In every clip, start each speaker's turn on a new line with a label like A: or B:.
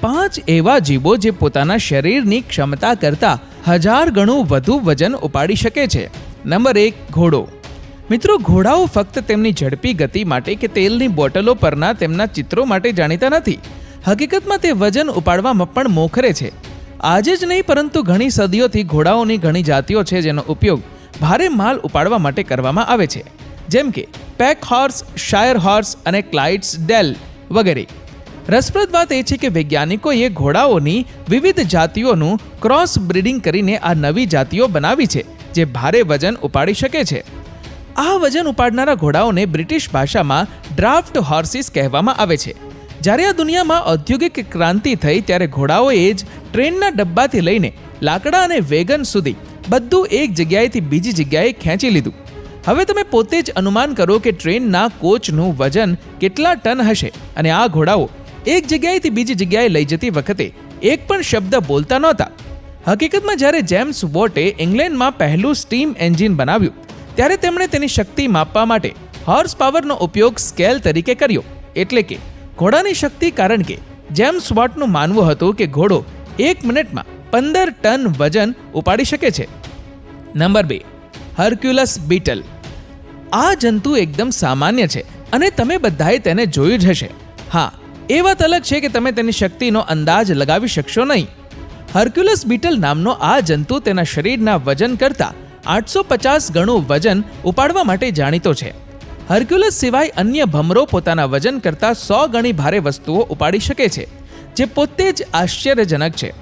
A: પાંચ એવા જીવો જે પોતાના શરીરની ક્ષમતા કરતાં હજાર ગણું વધુ વજન ઉપાડી શકે છે. નંબર એક, ઘોડો. મિત્રો, ઘોડાઓ ફક્ત તેમની ઝડપી ગતિ માટે કે તેલની બોટલો પરના તેમના ચિત્રો માટે જાણીતા નથી. હકીકતમાં તે વજન ઉપાડવામાં પણ મોખરે છે. આજે જ નહીં, પરંતુ ઘણી સદીઓથી ઘોડાઓની ઘણી જાતિઓ છે જેનો ઉપયોગ ભારે માલ ઉપાડવા માટે કરવામાં આવે છે. જેમ કે પેક હોર્સ, શાયર હોર્સ અને ક્લાઇટ્સ ડેલ વગેરે. રસપ્રદ વાત એ છે કે વૈજ્ઞાનિકોએ ઘોડાઓની વિવિધ જાતિઓનું ક્રોસ બ્રીડિંગ કરીને આ નવી જાતિઓ બનાવી છે, જે ભારે વજન ઉપાડી શકે છે. આ વજન ઉપાડનારા ઘોડાઓને બ્રિટિશ ભાષામાં ડ્રાફ્ટ હોર્સિસ કહેવામાં આવે છે. જ્યારે આ દુનિયામાં ઔદ્યોગિક ક્રાંતિ થઈ, ત્યારે ઘોડાઓએ જ ટ્રેનના ડબ્બાથી લઈને લાકડા અને વેગન સુધી બધું એક જગ્યાએથી બીજી જગ્યાએ ખેંચી લીધું. હવે તમે પોતે જ અનુમાન કરો કે ટ્રેનના કોચનું વજન કેટલા ટન હશે અને આ ઘોડાઓ એક જગ્યાએથી બીજી જગ્યાએ લઈ જતી વખતે એક પણ શબ્દ બોલતા નહોતા. હકીકતમાં જ્યારે જેમ્સ વોટે ઇંગ્લેન્ડમાં પહેલું સ્ટીમ એન્જિન બનાવ્યું, ત્યારે તેમણે તેની શક્તિ માપવા માટે હોર્સ પાવરનો ઉપયોગ સ્કેલ તરીકે કર્યો. એટલે કે ઘોડાની શક્તિ કારણ કે જેમ્સ વોટનું માનવું હતું કે ઘોડો એક મિનિટમાં પંદર ટન વજન ઉપાડી શકે છે. નંબર બે, હર્ક્યુલસ બીટલ. આ જંતુ એકદમ સામાન્ય છે અને તમે બધાએ તેને જોયું જ હશે. હા એ વાત અલગ છે કે તમે તેની શક્તિનો અંદાજ લગાવી શકશો નહીં. હર્ક્યુલસ બીટલ નામનો આ જંતુ તેના શરીરના વજન કરતાં આઠસો પચાસ ગણું વજન ઉપાડવા માટે જાણીતો છે. હર્ક્યુલસ સિવાય અન્ય ભમરો પોતાના વજન કરતાં સો ગણી ભારે વસ્તુઓ ઉપાડી શકે છે, જે પોતે જ આશ્ચર્યજનક છે.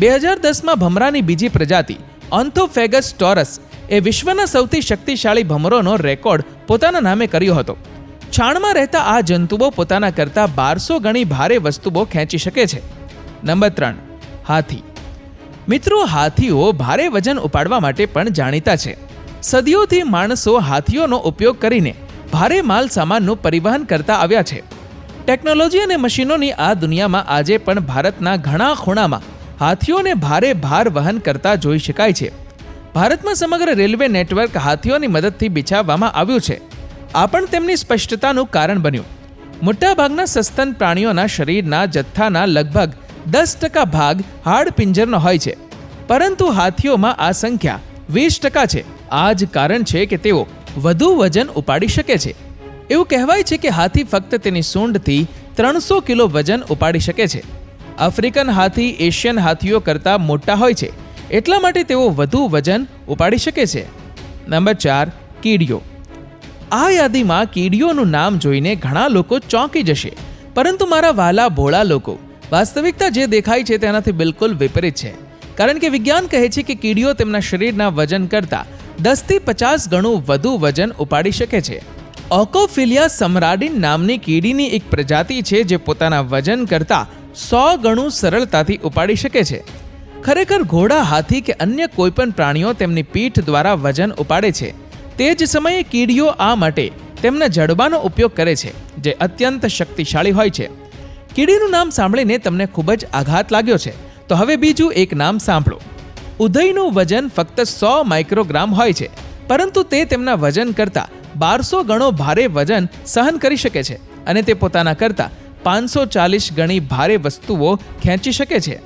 A: બે હજાર દસમાં ભમરાની બીજી પ્રજાતિ, ઓન્થોફેગસ ટોરસ, એ વિશ્વના સૌથી શક્તિશાળી ભમરોનો રેકોર્ડ પોતાના નામે કર્યો હતો. છાણમાં રહેતા આ જંતુઓ પોતાના કરતાં બારસો ગણી ભારે વસ્તુઓ ખેંચી શકે છે. નંબર ત્રણ, હાથી. મિત્રો, હાથીઓ ભારે વજન ઉપાડવા માટે પણ જાણીતા છે. સદીઓથી માણસો હાથીઓનો ઉપયોગ કરીને ભારે માલ સામાનનું પરિવહન કરતા આવ્યા છે. ટેકનોલોજી અને મશીનોની આ દુનિયામાં આજે પણ ભારતના ઘણા ખૂણામાં હાથીઓને ભારે ભાર વહન કરતા જોઈ શકાય છે. ભારતમાં સમગ્ર રેલવે નેટવર્ક હાથીઓની મદદથી બિછાવવામાં આવ્યું છે. આ પણ તેમની સ્પષ્ટતાનું કારણ બન્યું. મોટાભાગના સસ્તન પ્રાણીઓના શરીરના જથ્થાના લગભગ દસ ટકા ભાગ હાડ પિંજરનો હોય છે, પરંતુ હાથીઓમાં આ સંખ્યા વીસ ટકા છે. આ જ કારણ છે કે તેઓ વધુ વજન ઉપાડી શકે છે. એવું કહેવાય છે કે હાથી ફક્ત તેની સૂંઢથી ત્રણસો કિલો વજન ઉપાડી શકે છે. આફ્રિકન હાથી એશિયન હાથીઓ કરતાં મોટા હોય છે, એટલા માટે તેઓ વધુ વજન ઉપાડી શકે છે. નંબર ચાર, કીડીઓ. આ યાદીમાં કીડીઓનું નામ જોઈને ઘણા લોકો ચોંકી જશે. પરંતુ મારા વાલા ભોળા લોકો, વાસ્તવિકતા જે દેખાય છે તેનાથી બિલકુલ વિપરીત છે. કારણ કે વિજ્ઞાન કહે છે કે કીડીઓ તેમના શરીરના વજન કરતાં દસથી પચાસ ગણું વધુ વજન ઉપાડી શકે છે. ઓકોફિલિયા સમરાડિન નામની કીડીની એક પ્રજાતિ છે જે પોતાના વજન કરતાં સો ગણું સરળતાથી ઉપાડી શકે છે. ખરેખર ઘોડા હાથી કે અન્ય કોઈપણ પ્રાણીઓ તેમની પીઠ દ્વારા વજન ઉપાડે છે. તે જ સમયે કીડીઓ આ માટે તેમના જડબાનો ઉપયોગ કરે છે, જે અત્યંત શક્તિશાળી હોય છે. કીડીનું નામ સાંભળીને તમને ખૂબ જ આઘાત લાગ્યો છે. તો હવે બીજું એક નામ સાંભળો. ઉદયનું વજન ફક્ત સો માઇક્રોગ્રામ હોય છે, પરંતુ તે તેમના વજન કરતાં બારસો ગણો ભારે વજન સહન કરી શકે છે અને તે પોતાના કરતાં પાંચસો ચાલીસ ગણી ભારે વસ્તુઓ ખેંચી શકે છે.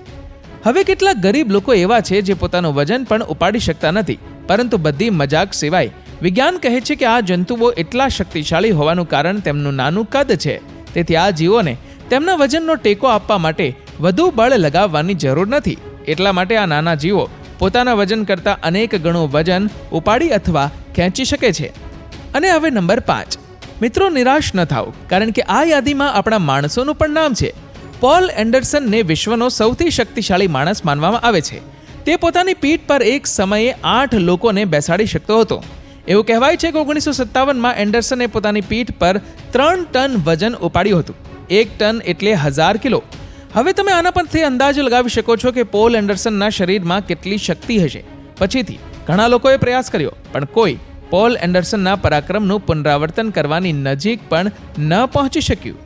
A: હવે કેટલાક ગરીબ લોકો એવા છે જે પોતાનું વજન પણ ઉપાડી શકતા નથી, પરંતુ બધી મજાક સિવાય વિજ્ઞાન કહે છે કે આ જંતુઓ એટલા શક્તિશાળી હોવાનું કારણ તેમનું નાનું કદ છે. તેથી આ જીવોને તેમના વજનનો ટેકો આપવા માટે વધુ બળ લગાવવાની જરૂર નથી. એટલા માટે આ નાના જીવો પોતાના વજન કરતાં અનેક ગણું વજન ઉપાડી અથવા ખેંચી શકે છે. અને હવે નંબર પાંચ. મિત્રો, નિરાશ ન થાઓ, કારણ કે આ યાદીમાં આપણા માણસોનું પણ નામ છે. પોલ એન્ડરસનને વિશ્વનો સૌથી શક્તિશાળી માણસ માનવામાં આવે છે. તે પોતાની પીઠ પર એક સમયે આઠ લોકોને બેસાડી શકતો હતો. એવું કહેવાય છે કે ઓગણીસો સત્તાવનમાં એન્ડરસને પોતાની પીઠ પર ત્રણ ટન વજન ઉપાડ્યું હતું. એક ટન એટલે હજાર કિલો. હવે તમે આના પરથી અંદાજ લગાવી શકો છો કે પોલ એન્ડરસનના શરીરમાં કેટલી શક્તિ હશે. પછીથી, ઘણા લોકોએ પ્રયાસ કર્યો, પણ કોઈ પોલ એન્ડરસનના પરાક્રમનું પુનરાવર્તન કરવાની નજીક પણ ન પહોંચી શક્યું.